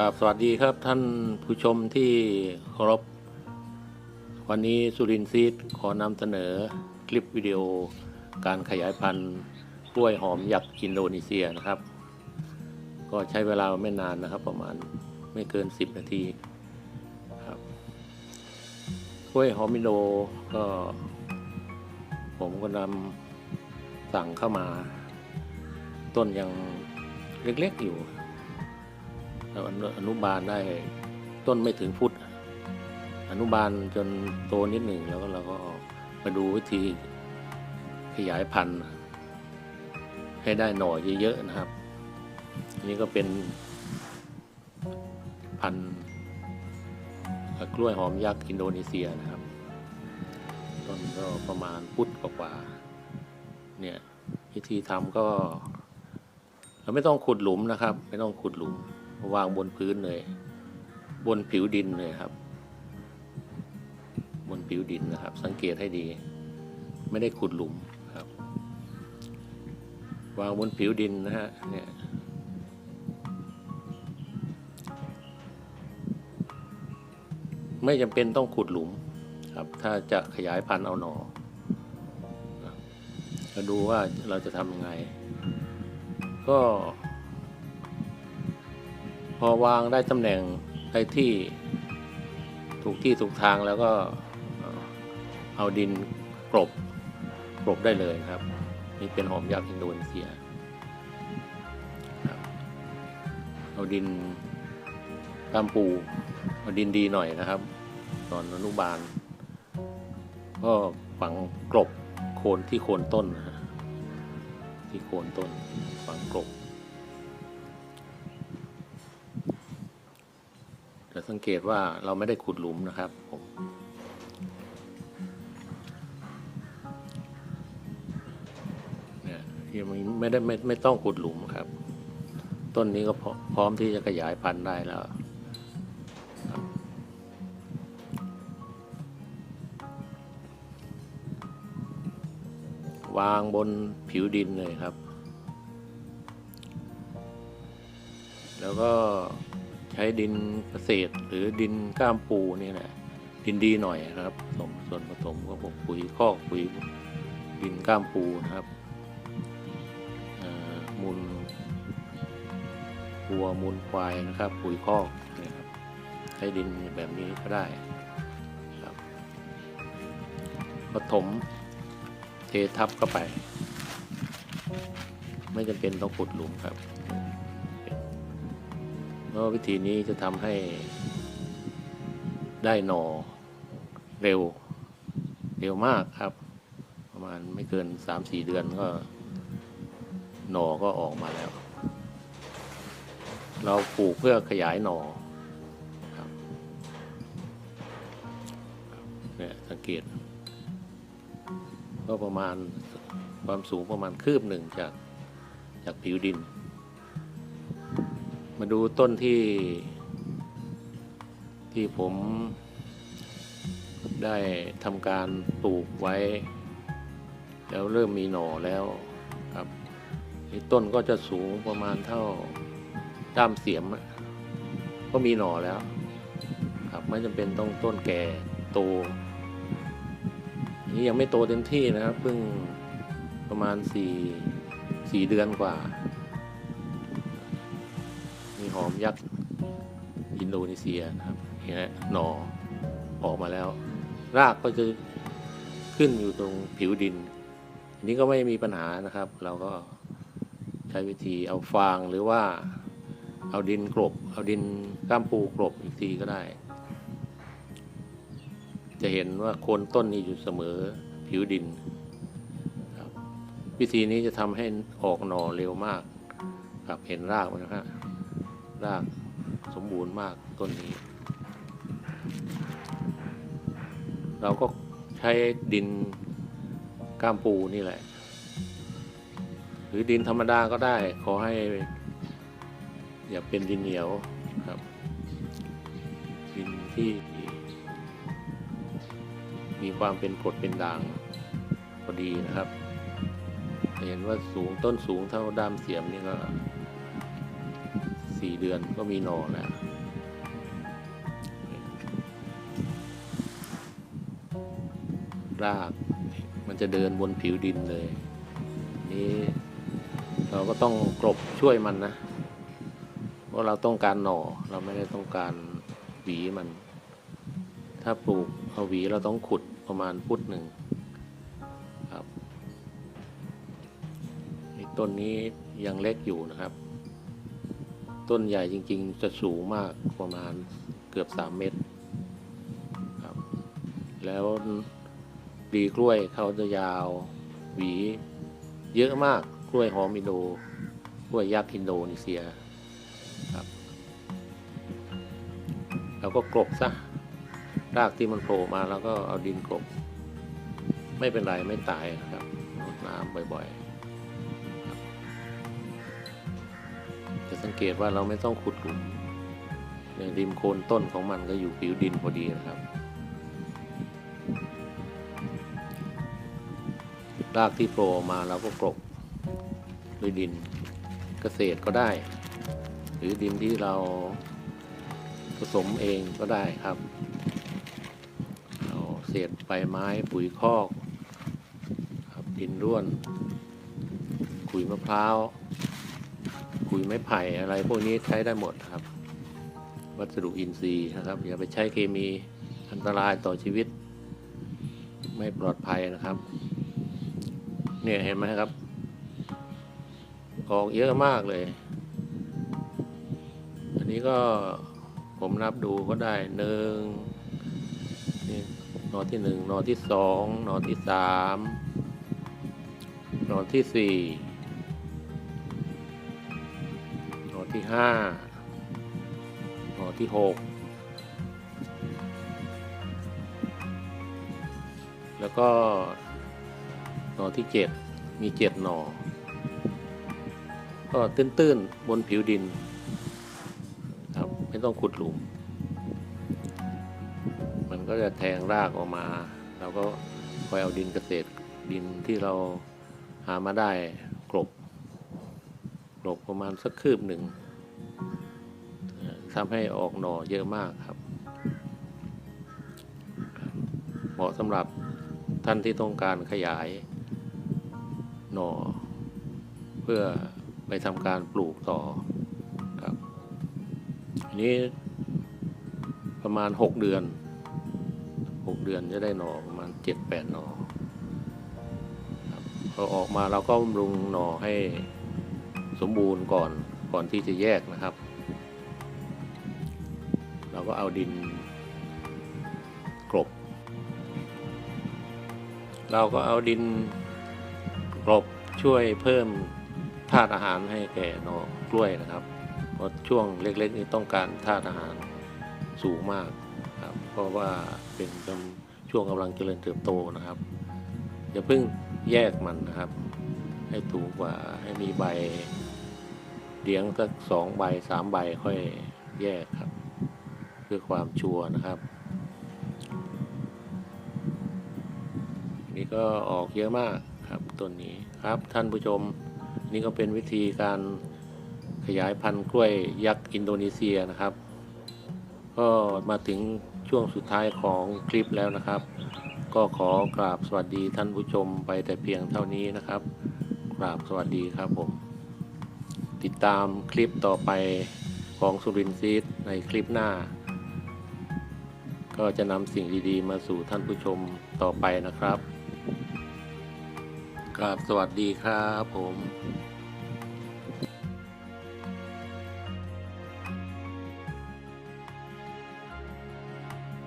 กับสวัสดีครับท่านผู้ชมที่เคารพ วันนี้สุรินทร์ซีดขอนำเสนอคลิปวิดีโอการขยายพันธุ์กล้วยหอมยักษ์อินโดนีเซียนะครับ ก็ใช้เวลาไม่นานนะครับ ประมาณไม่เกิน 10 นาทีครับกล้วยหอมอินโดก็ ผมก็นำสั่งเข้ามา ต้นยังเล็กๆอยู่ อนุบาลได้ต้นไม่ถึงฟุต อนุบาลจนโตนิดหนึ่งแล้วก็เราก็มาดูวิธีขยายพันธุ์ ให้ได้หน่อเยอะๆนะครับ อันนี้ก็เป็นพันธุ์กล้วยหอมยักษ์อินโดนีเซียนะครับ ต้นก็ประมาณฟุตกว่าเนี่ยวิธีทำก็ เราไม่ต้องขุดหลุมนะครับ ไม่ต้องขุดหลุม วางบนพื้นเลย บนผิวดินเลยครับ บนผิวดินนะครับ สังเกตให้ดี ไม่ได้ขุดหลุมครับ วางบนผิวดินนะฮะเนี่ยไม่จำเป็นต้องขุดหลุมครับ ถ้าจะขยายพันธุ์เอาหนอครับจะดูว่าเราจะทำยังไง ก็ พอวางได้ตำแหน่งได้ที่ถูกที่ถูกทางแล้วก็เอาดินกลบกลบได้เลยนะครับ นี่เป็นหอมยักษ์อินโดนีเซียเอาดินตามปูเอาดินดีหน่อยนะครับ ตอนอนุบาล ก็ฝังกลบโคนที่โคนต้นนะฮะที่โคนต้นฝังกลบ สังเกตว่าเราไม่ได้ขุดหลุมนะครับผมเนี่ยที่มันไม่ได้ไม่ไม่ต้องขุดหลุมครับ ต้นนี้ก็พร้อพร้อมที่จะขยายพันธุ์ได้แล้ววางบนผิวดินเลยครับ แล้วก็ ใช้ดินเกษตรหรือดินก้ามปูนี่แหละดินดีหน่อยนะครับผสมส่วนผสมก็พวกปุ๋ยคอกปุ๋ยดินก้ามปูนะครับมูลวัวมูลควายนะครับ ปุ๋ยคอกนี่ยครับใช้ดินแบบนี้ก็ได้ครับผสมเททับเข้าไป ไม่จำเป็นต้องขุดหลุมครับ ราะวิธีนี้จะทำให้ได้หน่อเร็ว เร็วมากครับ ประมาณไม่เกินสามสี่เดือนก็หน่อก็ออกมาแล้ว เราปลูกเพื่อขยายหน่อครับเนี่ยสังเกต ก็ประมาณความสูงประมาณคืบหนึ่งจากจากผิวดิน มาดูต้นที่ที่ผมได้ทำการปลูกไว้ แล้วเริ่มมีหน่อแล้วครับนี่ต้นก็จะสูงประมาณเท่าด้ามเสียม ก็มีหน่อแล้ว ครับไม่จำเป็นต้องต้นแก่โตนี่ยังไม่โตเต็มที่นะครับเพิ่งประมาณสี่สี่เดือนกว่า อมยักษ์อินโดนีเซียนะครับเห็นไหมหน่อออกมาแล้ว รากก็จะขึ้นอยู่ตรงผิวดิน อันนี้ก็ไม่มีปัญหานะครับ เราก็ใช้วิธีเอาฟางหรือว่าเอาดินกลบ เอาดินก้ามปูกลบอีกทีก็ได้ จะเห็นว่าโคนต้นนี้อยู่เสมอผิวดิน วิธีนี้จะทำให้ออกหน่อเร็วมากครับเห็นรากมันนะฮะ รากสมบูรณ์มากต้นนี้ เราก็ใช้ดินก้ามปูนี่แหละ หรือดินธรรมดาก็ได้ ขอให้ อย่าเป็นดินเหนียวครับ ดินที่มีความเป็นกรดเป็นด่างพอดีนะครับ เห็นว่าสูงต้นสูงเท่าด้ามเสียมนี่ก็ สี่เดือนก็มีหน่อแล้วรากมันจะเดินบนผิวดินเลย นี้เราก็ต้องกรบช่วยมันนะ เพราะเราต้องการหน่อเราไม่ได้ต้องการหวีมัน ถ้าปลูกเอาหวีเราต้องขุดประมาณฟุตหนึ่งครับต้นนี้ยังเล็กอยู่นะครับ ต้นใหญ่จริง ๆ จะสูงมากประมาณเกือบสามเมตรครับ แล้วปีกล้วยเขาจะยาวหวี เยอะมากกล้วยหอมอินโดกล้วยยักษ์อินโดนีเซียครับเราก็กลบซะรากที่มันโผล่มาแล้วก็เอาดินกลบ ไม่เป็นไรไม่ตายครับรดน้ำบ่อย ๆ สังเกตว่าเราไม่ต้องขุดหลุมในริมโคนต้นของมันก็อยู่ผิวดินพอดีนะครับรากที่โผล่ออกมาเราก็กลบด้วยดินเกษตรก็ได้ หรือดินที่เราผสมเองก็ได้ครับเอาเศษใบไม้ปุ๋ยคอกครับดินร่วนขุยมะพร้าว ขุยไม้ไผ่อะไร พวกนี้ใช้ได้หมดครับ วัสดุอินทรีย์นะครับ อย่าไปใช้เคมีอันตรายต่อชีวิต ไม่ปลอดภัยนะครับ เนี่ยเห็นไหมครับออกเยอะมากเลย อันนี้ก็ผมนับดูก็ได้หนึ่งนี่นอที่หนึ่งนอที่สองนอที่สามนอที่สี่ ที่ห้าหนอที่หกแล้วก็หน่อที่เจ็ดมีเจ็ดหน่อ ก็ตื้นๆ บนผิวดินครับไม่ต้องขุดหลุม มันก็จะแทงรากออกมา เราก็คอยเอาดินเกษตรดินที่เราหามาได้ กลบกประมาณสักคืบหนึ่งทำให้ออกหน่อเยอะมากครับ เหมาะสำหรับท่านที่ต้องการขยายหน่อ เพื่อไปทำการปลูกต่อครับอันนี้ประมาณหกเดือนหกเดือนจะได้หน่อประมาณเจ็ดแปดหน่อพอออกมาเราก็บำรุงหน่อให้ สมบูรณ์ก่อนก่อนที่จะแยกนะครับ เราก็เอาดินกลบเราก็เอาดินกลบช่วยเพิ่มธาตุอาหารให้แก่หนอกล้วยนะครับเพราะช่วงเล็กๆนี้ต้องการธาตุอาหารสูงมากครับ เพราะว่าเป็นช่วงกำลังเจริญเติบโตนะครับอย่าเพิ่งแยกมันนะครับ ให้ถูกกว่าให้มีใบ เลี้ยงสักสองใบสามใบค่อยแยกครับ เพื่อความชัวร์นะครับ นี่ก็ออกเยอะมากครับต้นนี้ครับท่านผู้ชมนี่ก็เป็นวิธีการขยายพันธุ์กล้วยยักษ์อินโดนีเซียนะครับ ก็มาถึงช่วงสุดท้ายของคลิปแล้วนะครับ ก็ขอกราบสวัสดีท่านผู้ชมไปแต่เพียงเท่านี้นะครับกราบสวัสดีครับผม ติดตามคลิปต่อไปของสุรินทร์ซีดในคลิปหน้า ก็จะนำสิ่งดีๆ มาสู่ท่านผู้ชมต่อไปนะครับกราบสวัสดีครับผม